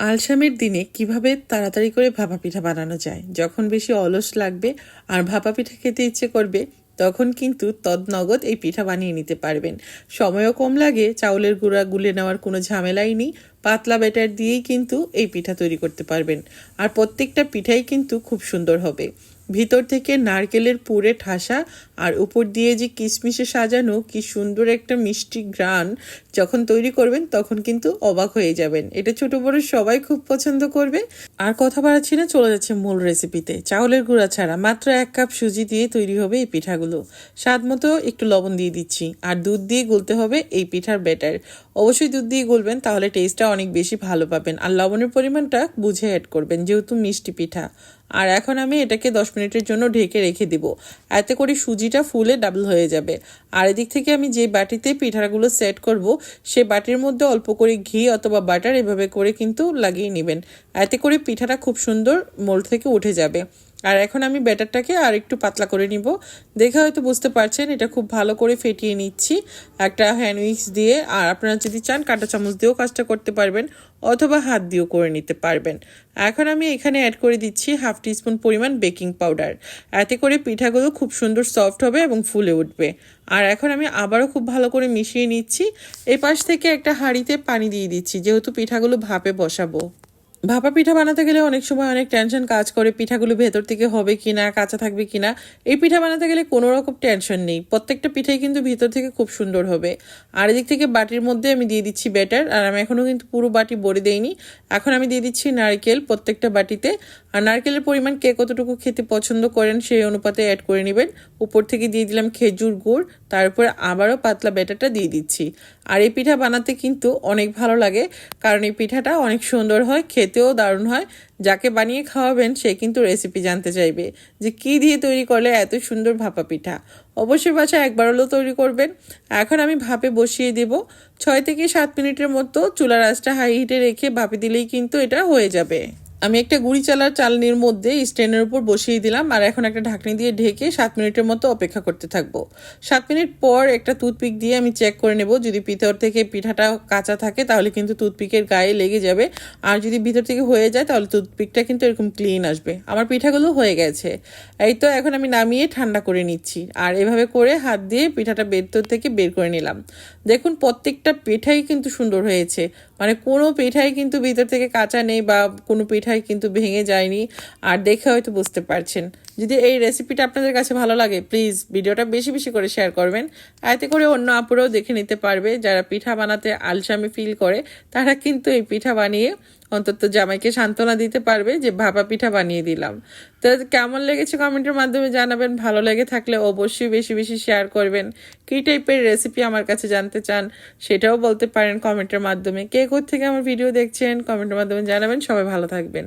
আলসামের দিনে কীভাবে তাড়াতাড়ি করে ভাপা পিঠা বানানো যায়, যখন বেশি অলস লাগবে আর ভাপা পিঠা খেতে ইচ্ছে করবে, তখন কিন্তু তদনগদ এই পিঠা বানিয়ে নিতে পারবেন। সময়ও কম লাগে, চাউলের গুঁড়া গুলে নেওয়ার কোনো ঝামেলাই নেই, পাতলা ব্যাটার দিয়েই কিন্তু এই পিঠা তৈরি করতে পারবেন। আর প্রত্যেকটা পিঠাই কিন্তু খুব সুন্দর হবে। ভিতর থেকে নারকেলের পুরে ঠাসা আর উপর দিয়ে যে কিশমিশে সাজানো কি সুন্দর একটা মিষ্টি গ্রান যখন তৈরি করবেন তখন কিন্তু অবাক হয়ে যাবেন। এটা ছোট বড় সবাই খুব পছন্দ করবে। আর কথা বাড়াচ্ছি না, চলে যাচ্ছে মূল রেসিপিতে চাউলের গুঁড়া ছাড়া মাত্র এক কাপ সুজি দিয়ে তৈরি হবে এই পিঠাগুলো। স্বাদ মতো একটু লবণ দিয়ে দিচ্ছি। আর দুধ দিয়ে গুলতে হবে এই পিঠার ব্যাটার। অবশ্যই দুধ দিয়ে গুলবেন, তাহলে টেস্টটা অনেক বেশি ভালো পাবেন। আর লবণের পরিমাণটা বুঝে অ্যাড করবেন, যেহেতু মিষ্টি পিঠা। আর এখন আমি এটাকে দশ মিনিটের জন্য ঢেকে রেখে দিব। এতে করে সুজিটা ফুলে ডাবল হয়ে যাবে। আর এদিক থেকে আমি যে বাটিতে পিঠাগুলো সেট করব, সে বাটির মধ্যে অল্প করে ঘি অথবা বাটার এভাবে করে কিন্তু লাগিয়ে নেবেন। এতে করে পিঠাটা খুব সুন্দর মোল থেকে উঠে যাবে। আর এখন আমি ব্যাটারটাকে আর একটু পাতলা করে নিব। দেখে হয়তো বুঝতে পারছেন, এটা খুব ভালো করে ফেটিয়ে নিচ্ছি। একটা হ্যান্ড উইক্স দিয়ে, আর আপনারা যদি চান কাঁটা চামচ দিয়েও কাজটা করতে পারবেন, অথবা হাত দিয়েও করে নিতে পারবেন। এখন আমি এখানে অ্যাড করে দিচ্ছি হাফ টিস্পুন পরিমাণ বেকিং পাউডার এতে করে পিঠাগুলো খুব সুন্দর সফট হবে এবং ফুলে উঠবে। আর এখন আমি আবারও খুব ভালো করে মিশিয়ে নিচ্ছি। এই পাশ থেকে একটা হাঁড়িতে পানি দিয়ে দিচ্ছি, যেহেতু পিঠাগুলো ভাপে বসাবো। ভাপা পিঠা বানাতে গেলে অনেক সময় অনেক টেনশন কাজ করে, পিঠাগুলো ভেতর থেকে হবে কিনা, কাঁচা থাকবে কিনা, এই পিঠা বানাতে গেলে কোনো রকম টেনশন নেই। প্রত্যেকটা পিঠাই কিন্তু ভিতর থেকে খুব সুন্দর হবে। আর এদিক থেকে বাটির মধ্যে আমি দিয়ে দিচ্ছি ব্যাটার আর আমি এখনও কিন্তু পুরো বাটি ভরে দেইনি। এখন আমি দিয়ে দিচ্ছি নারকেল প্রত্যেকটা বাটিতে। আর নারকেলের পরিমাণ কে কতটুকু খেতে পছন্দ করেন সেই অনুপাতে অ্যাড করে নেবেন। উপর থেকে দিয়ে দিলাম খেজুর গুড় তারপর আবারও পাতলা ব্যাটারটা দিয়ে দিচ্ছি। আর এই পিঠা বানাতে কিন্তু অনেক ভালো লাগে, কারণ এই পিঠাটা অনেক সুন্দর হয় খেতেও দারুণ হয়। যাকে বানিয়ে খাওয়াবেন, সে কিন্তু রেসিপি জানতে চাইবে যে কি দিয়ে তৈরি করলে এত সুন্দর ভাপা পিঠা। অবশ্যই বাসা একবার হলেও তৈরি করবেন। এখন আমি ভাপে বসিয়ে দেব। ছয় থেকে সাত মিনিটের মতো চুলার আঁচটা হাই হিটে রেখে ভাপে দিলেই কিন্তু এটা হয়ে যাবে। আমি একটা গুড়ি চালার চালনির মধ্যে স্ট্যান্ডের উপর বসিয়ে দিলাম আর এখন একটা ঢাকনি দিয়ে ঢেকে সাত মিনিটের মতো অপেক্ষা করতে থাকব। সাত মিনিট পর একটা টুথপিক দিয়ে আমি চেক করে নেব। যদি ভিতর থেকে পিঠাটা কাঁচা থাকে তাহলে কিন্তু টুথপিকের গায়ে লেগে যাবে। আর যদি ভিতর থেকে হয়ে যায় তাহলে টুথপিকটা কিন্তু এরকম ক্লিন আসবে। আমার পিঠাগুলো হয়ে গেছে। এই তো এখন আমি নামিয়ে ঠান্ডা করে নিচ্ছি। আর এভাবে করে হাত দিয়ে পিঠাটা ভেতর থেকে বের করে নিলাম। দেখুন প্রত্যেকটা পিঠাই কিন্তু সুন্দর হয়েছে। মানে কোনো পিঠাই কিন্তু ভিতর থেকে কাঁচা নেই বা কোনো পিঠাই কিন্তু ভেঙে যায়নি। আর দেখে হয়তো বুঝতে পারছেন। যদি এই রেসিপিটা আপনাদের কাছে ভালো লাগে প্লিজ ভিডিওটা বেশি বেশি করে শেয়ার করবেন। এতে করে অন্য আপুরাও দেখে নিতে পারবে, যারা পিঠা বানাতে আলসামি ফিল করে, তারা কিন্তু এই পিঠা বানিয়ে অন্তত জামাইকে সান্ত্বনা দিতে পারবে যে ভাপা পিঠা বানিয়ে দিলাম। তো কেমন লেগেছে কমেন্টের মাধ্যমে জানাবেন, ভালো লেগে থাকলে অবশ্যই বেশি বেশি শেয়ার করবেন। কী টাইপের রেসিপি আমার কাছে জানতে চান সেটাও বলতে পারেন কমেন্টের মাধ্যমে। কে থেকে আমার ভিডিও দেখছেন, কমেন্টের মাধ্যমে জানাবেন। সবাই ভালো থাকবেন।